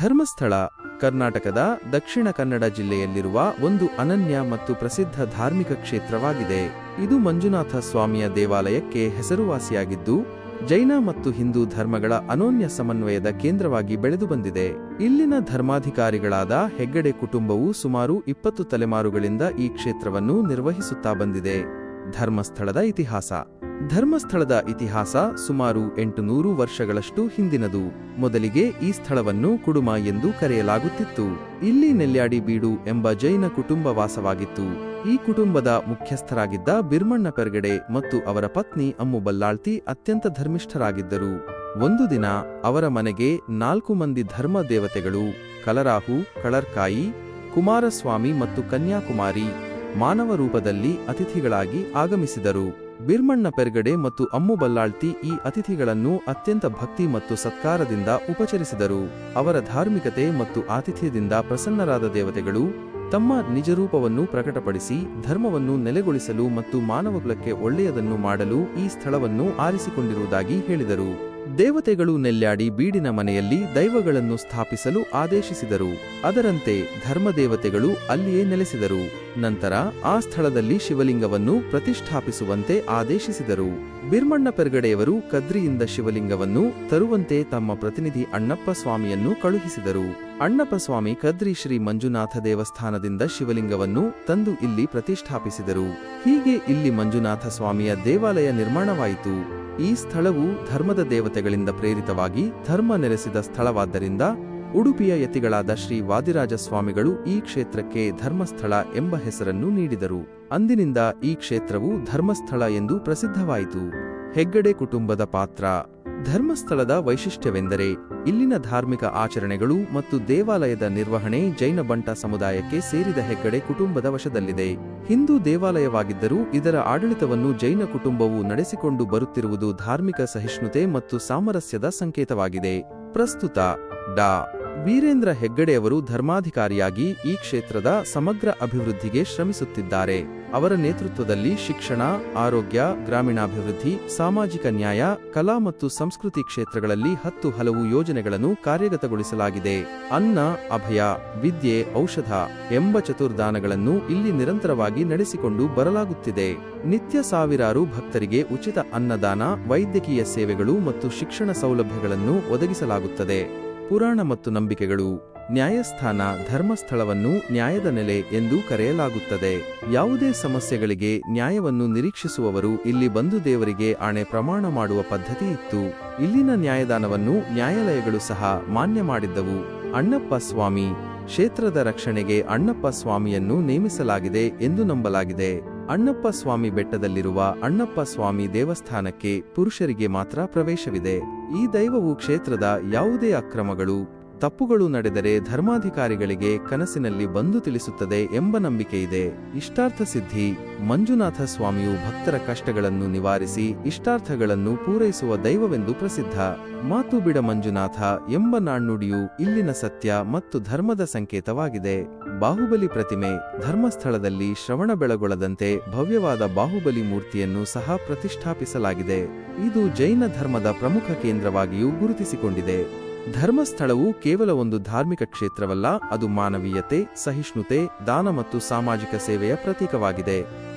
ಧರ್ಮಸ್ಥಳ, ಕರ್ನಾಟಕದ ದಕ್ಷಿಣ ಕನ್ನಡ ಜಿಲ್ಲೆಯಲ್ಲಿರುವ ಒಂದು ಅನನ್ಯ ಮತ್ತು ಪ್ರಸಿದ್ಧ ಧಾರ್ಮಿಕ ಕ್ಷೇತ್ರವಾಗಿದೆ. ಇದು ಮಂಜುನಾಥ ಸ್ವಾಮಿಯ ದೇವಾಲಯಕ್ಕೆ ಹೆಸರುವಾಸಿಯಾಗಿದ್ದು, ಜೈನ ಮತ್ತು ಹಿಂದೂ ಧರ್ಮಗಳ ಅನೋನ್ಯ ಸಮನ್ವಯದ ಕೇಂದ್ರವಾಗಿ ಬೆಳೆದು ಬಂದಿದೆ. ಇಲ್ಲಿನ ಧರ್ಮಾಧಿಕಾರಿಗಳಾದ ಹೆಗ್ಗಡೆ ಕುಟುಂಬವು ಸುಮಾರು ಇಪ್ಪತ್ತು ತಲೆಮಾರುಗಳಿಂದ ಈ ಕ್ಷೇತ್ರವನ್ನು ನಿರ್ವಹಿಸುತ್ತಾ ಬಂದಿದೆ. ಧರ್ಮಸ್ಥಳದ ಇತಿಹಾಸ. ಧರ್ಮಸ್ಥಳದ ಇತಿಹಾಸ ಸುಮಾರು ಎಂಟುನೂರು ವರ್ಷಗಳಷ್ಟು ಹಿಂದಿನದು. ಮೊದಲಿಗೆ ಈ ಸ್ಥಳವನ್ನು ಕುಡುಮ ಎಂದು ಕರೆಯಲಾಗುತ್ತಿತ್ತು. ಇಲ್ಲಿ ನೆಲ್ಯಾಡಿ ಬೀಡು ಎಂಬ ಜೈನ ಕುಟುಂಬ ವಾಸವಾಗಿತ್ತು. ಈ ಕುಟುಂಬದ ಮುಖ್ಯಸ್ಥರಾಗಿದ್ದ ಬಿರ್ಮಣ್ಣ ಪೆರ್ಗಡೆ ಮತ್ತು ಅವರ ಪತ್ನಿ ಅಮ್ಮು ಬಲ್ಲಾಳ್ತಿ ಅತ್ಯಂತ ಧರ್ಮಿಷ್ಠರಾಗಿದ್ದರು. ಒಂದು ದಿನ ಅವರ ಮನೆಗೆ ನಾಲ್ಕು ಮಂದಿ ಧರ್ಮ ದೇವತೆಗಳು, ಕಲರಾಹು, ಕಳರ್ಕಾಯಿ, ಕುಮಾರಸ್ವಾಮಿ ಮತ್ತು ಕನ್ಯಾಕುಮಾರಿ ಮಾನವ ರೂಪದಲ್ಲಿ ಅತಿಥಿಗಳಾಗಿ ಆಗಮಿಸಿದರು. ಬಿರ್ಮಣ್ಣ ಪೆರ್ಗಡೆ ಮತ್ತು ಅಮ್ಮು ಬಲ್ಲಾಳ್ತಿ ಈ ಅತಿಥಿಗಳನ್ನು ಅತ್ಯಂತ ಭಕ್ತಿ ಮತ್ತು ಸತ್ಕಾರದಿಂದ ಉಪಚರಿಸಿದರು. ಅವರ ಧಾರ್ಮಿಕತೆ ಮತ್ತು ಆತಿಥ್ಯದಿಂದ ಪ್ರಸನ್ನರಾದ ದೇವತೆಗಳು ತಮ್ಮ ನಿಜರೂಪವನ್ನು ಪ್ರಕಟಪಡಿಸಿ ಧರ್ಮವನ್ನು ನೆಲೆಗೊಳಿಸಲು ಮತ್ತು ಮಾನವಕುಲಕ್ಕೆ ಒಳ್ಳೆಯದನ್ನು ಮಾಡಲು ಈ ಸ್ಥಳವನ್ನು ಆರಿಸಿಕೊಂಡಿರುವುದಾಗಿ ಹೇಳಿದರು. ದೇವತೆಗಳು ನೆಲ್ಯಾಡಿ ಬೀಡಿನ ಮನೆಯಲ್ಲಿ ದೈವಗಳನ್ನು ಸ್ಥಾಪಿಸಲು ಆದೇಶಿಸಿದರು. ಅದರಂತೆ ಧರ್ಮದೇವತೆಗಳು ಅಲ್ಲಿಯೇ ನೆಲೆಸಿದರು. ನಂತರ ಆ ಸ್ಥಳದಲ್ಲಿ ಶಿವಲಿಂಗವನ್ನು ಪ್ರತಿಷ್ಠಾಪಿಸುವಂತೆ ಆದೇಶಿಸಿದರು. ಬಿರ್ಮಣ್ಣ ಪೆರ್ಗಡೆಯವರು ಕದ್ರಿಯಿಂದ ಶಿವಲಿಂಗವನ್ನು ತರುವಂತೆ ತಮ್ಮ ಪ್ರತಿನಿಧಿ ಅಣ್ಣಪ್ಪ ಸ್ವಾಮಿಯನ್ನು ಕಳುಹಿಸಿದರು. ಅಣ್ಣಪ್ಪ ಸ್ವಾಮಿ ಕದ್ರಿ ಶ್ರೀ ಮಂಜುನಾಥ ದೇವಸ್ಥಾನದಿಂದ ಶಿವಲಿಂಗವನ್ನು ತಂದು ಇಲ್ಲಿ ಪ್ರತಿಷ್ಠಾಪಿಸಿದರು. ಹೀಗೆ ಇಲ್ಲಿ ಮಂಜುನಾಥ ಸ್ವಾಮಿಯ ದೇವಾಲಯ ನಿರ್ಮಾಣವಾಯಿತು. ಈ ಸ್ಥಳವು ಧರ್ಮದ ದೇವತೆಗಳಿಂದ ಪ್ರೇರಿತವಾಗಿ ಧರ್ಮ ನೆಲೆಸಿದ ಸ್ಥಳವಾದ್ದರಿಂದ ಉಡುಪಿಯ ಯತಿಗಳಾದ ಶ್ರೀ ವಾದಿರಾಜ ಸ್ವಾಮಿಗಳು ಈ ಕ್ಷೇತ್ರಕ್ಕೆ ಧರ್ಮಸ್ಥಳ ಎಂಬ ಹೆಸರನ್ನು ನೀಡಿದರು. ಅಂದಿನಿಂದ ಈ ಕ್ಷೇತ್ರವು ಧರ್ಮಸ್ಥಳ ಎಂದು ಪ್ರಸಿದ್ಧವಾಯಿತು. ಹೆಗ್ಗಡೆ ಕುಟುಂಬದ ಪಾತ್ರ ಧರ್ಮಸ್ಥಳದ ವೈಶಿಷ್ಟ್ಯವೆಂದರೆ ಇಲ್ಲಿನ ಧಾರ್ಮಿಕ ಆಚರಣೆಗಳು ಮತ್ತು ದೇವಾಲಯದ ನಿರ್ವಹಣೆ ಜೈನ ಬಂಟ ಸಮುದಾಯಕ್ಕೆ ಸೇರಿದ ಹೆಗ್ಗಡೆ ಕುಟುಂಬದ ವಶದಲ್ಲಿದೆ. ಹಿಂದೂ ದೇವಾಲಯವಾಗಿದ್ದರೂ ಇದರ ಆಡಳಿತವನ್ನು ಜೈನ ಕುಟುಂಬವು ನಡೆಸಿಕೊಂಡು ಬರುತ್ತಿರುವುದು ಧಾರ್ಮಿಕ ಸಹಿಷ್ಣುತೆ ಮತ್ತು ಸಾಮರಸ್ಯದ ಸಂಕೇತವಾಗಿದೆ. ಪ್ರಸ್ತುತ ಡಾ. ವೀರೇಂದ್ರ ಹೆಗ್ಗಡೆಯವರು ಧರ್ಮಾಧಿಕಾರಿಯಾಗಿ ಈ ಕ್ಷೇತ್ರದ ಸಮಗ್ರ ಅಭಿವೃದ್ಧಿಗೆ ಶ್ರಮಿಸುತ್ತಿದ್ದಾರೆ. ಅವರ ನೇತೃತ್ವದಲ್ಲಿ ಶಿಕ್ಷಣ, ಆರೋಗ್ಯ, ಗ್ರಾಮೀಣಾಭಿವೃದ್ಧಿ, ಸಾಮಾಜಿಕ ನ್ಯಾಯ, ಕಲಾ ಮತ್ತು ಸಂಸ್ಕೃತಿ ಕ್ಷೇತ್ರಗಳಲ್ಲಿ ಹತ್ತು ಹಲವು ಯೋಜನೆಗಳನ್ನು ಕಾರ್ಯಗತಗೊಳಿಸಲಾಗಿದೆ. ಅನ್ನ, ಅಭಯ, ವಿದ್ಯೆ, ಔಷಧ ಎಂಬ ಚತುರ್ದಾನಗಳನ್ನು ಇಲ್ಲಿ ನಿರಂತರವಾಗಿ ನಡೆಸಿಕೊಂಡು ಬರಲಾಗುತ್ತಿದೆ. ನಿತ್ಯ ಸಾವಿರಾರು ಭಕ್ತರಿಗೆ ಉಚಿತ ಅನ್ನದಾನ, ವೈದ್ಯಕೀಯ ಸೇವೆಗಳು ಮತ್ತು ಶಿಕ್ಷಣ ಸೌಲಭ್ಯಗಳನ್ನು ಒದಗಿಸಲಾಗುತ್ತದೆ. ಪುರಾಣ ಮತ್ತು ನಂಬಿಕೆಗಳು ನ್ಯಾಯಸ್ಥಾನ ಧರ್ಮಸ್ಥಳವನ್ನು ನ್ಯಾಯದ ನೆಲೆ ಎಂದು ಕರೆಯಲಾಗುತ್ತದೆ. ಯಾವುದೇ ಸಮಸ್ಯೆಗಳಿಗೆ ನ್ಯಾಯವನ್ನು ನಿರೀಕ್ಷಿಸುವವರು ಇಲ್ಲಿ ಬಂದು ದೇವರಿಗೆ ಆಣೆ ಪ್ರಮಾಣ ಮಾಡುವ ಪದ್ಧತಿ ಇತ್ತು. ಇಲ್ಲಿನ ನ್ಯಾಯದಾನವನ್ನು ನ್ಯಾಯಾಲಯಗಳು ಸಹ ಮಾನ್ಯ ಮಾಡಿದ್ದವು. ಅಣ್ಣಪ್ಪ ಸ್ವಾಮಿ, ಕ್ಷೇತ್ರದ ರಕ್ಷಣೆಗೆ ಅಣ್ಣಪ್ಪ ಸ್ವಾಮಿಯನ್ನು ನೇಮಿಸಲಾಗಿದೆ ಎಂದು ನಂಬಲಾಗಿದೆ. ಅಣ್ಣಪ್ಪ ಸ್ವಾಮಿ ಬೆಟ್ಟದಲ್ಲಿರುವ ಅಣ್ಣಪ್ಪ ಸ್ವಾಮಿ ದೇವಸ್ಥಾನಕ್ಕೆ ಪುರುಷರಿಗೆ ಮಾತ್ರ ಪ್ರವೇಶವಿದೆ. ಈ ದೈವವು ಕ್ಷೇತ್ರದ ಯಾವುದೇ ಅಕ್ರಮಗಳು, ತಪ್ಪುಗಳು ನಡೆದರೆ ಧರ್ಮಾಧಿಕಾರಿಗಳಿಗೆ ಕನಸಿನಲ್ಲಿ ಬಂದು ತಿಳಿಸುತ್ತದೆ ಎಂಬ ನಂಬಿಕೆಯಿದೆ. ಇಷ್ಟಾರ್ಥ ಸಿದ್ಧಿ, ಮಂಜುನಾಥ ಸ್ವಾಮಿಯು ಭಕ್ತರ ಕಷ್ಟಗಳನ್ನು ನಿವಾರಿಸಿ ಇಷ್ಟಾರ್ಥಗಳನ್ನು ಪೂರೈಸುವ ದೈವವೆಂದು ಪ್ರಸಿದ್ಧ. ಮಾತು ಬಿಡ ಮಂಜುನಾಥ, ಎಂಬ ನಾಣ್ಣುಡಿಯು ಇಲ್ಲಿನ ಸತ್ಯ ಮತ್ತು ಧರ್ಮದ ಸಂಕೇತವಾಗಿದೆ. ಬಾಹುಬಲಿ ಪ್ರತಿಮೆ ಧರ್ಮಸ್ಥಳದಲ್ಲಿ ಶ್ರವಣ ಬೆಳಗೊಳದಂತೆ ಭವ್ಯವಾದ ಬಾಹುಬಲಿ ಮೂರ್ತಿಯನ್ನು ಸಹ ಪ್ರತಿಷ್ಠಾಪಿಸಲಾಗಿದೆ. ಇದು ಜೈನ ಧರ್ಮದ ಪ್ರಮುಖ ಕೇಂದ್ರವಾಗಿಯೂ ಗುರುತಿಸಿಕೊಂಡಿದೆ. ಧರ್ಮಸ್ಥಳವು ಕೇವಲ ಒಂದು ಧಾರ್ಮಿಕ ಕ್ಷೇತ್ರವಲ್ಲ, ಅದು ಮಾನವೀಯತೆ, ಸಹಿಷ್ಣುತೆ, ದಾನ ಮತ್ತು ಸಾಮಾಜಿಕ ಸೇವೆಯ ಪ್ರತೀಕವಾಗಿದೆ.